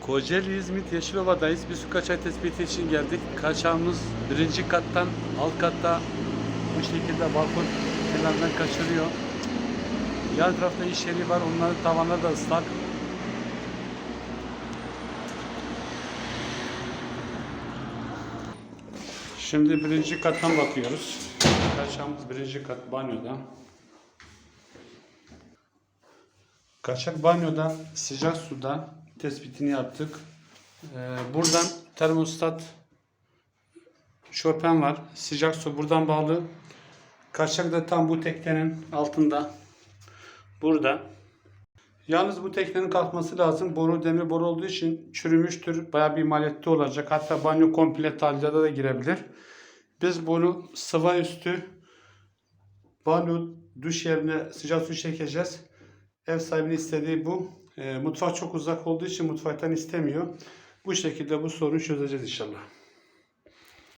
Kocaeli İzmit Yeşilova'dayız. Bir su kaçak tespiti için geldik. Kaçağımız birinci kattan alt katta bu şekilde balkon kenarından kaçırıyor. Yan tarafta iş yeri var. Onların tavanları da ıslak. Şimdi birinci kattan bakıyoruz. Kaçağımız birinci kat banyoda. Kaçak banyoda sıcak suda tespitini yaptık. Ee, buradan termostat Chopin var. Sıcak su buradan bağlı. Kaçak da tam bu teknenin altında. Burada. Yalnız bu teknenin kalkması lazım. Boru demir boru olduğu için çürümüştür. Bayağı bir maliyetli olacak. Hatta banyo komple tadilatı da girebilir. Biz bunu sıva üstü banyo duş yerine sıcak su çekeceğiz. Ev sahibinin istediği bu. E, mutfak çok uzak olduğu için mutfaktan istemiyor. Bu şekilde bu sorunu çözeceğiz inşallah.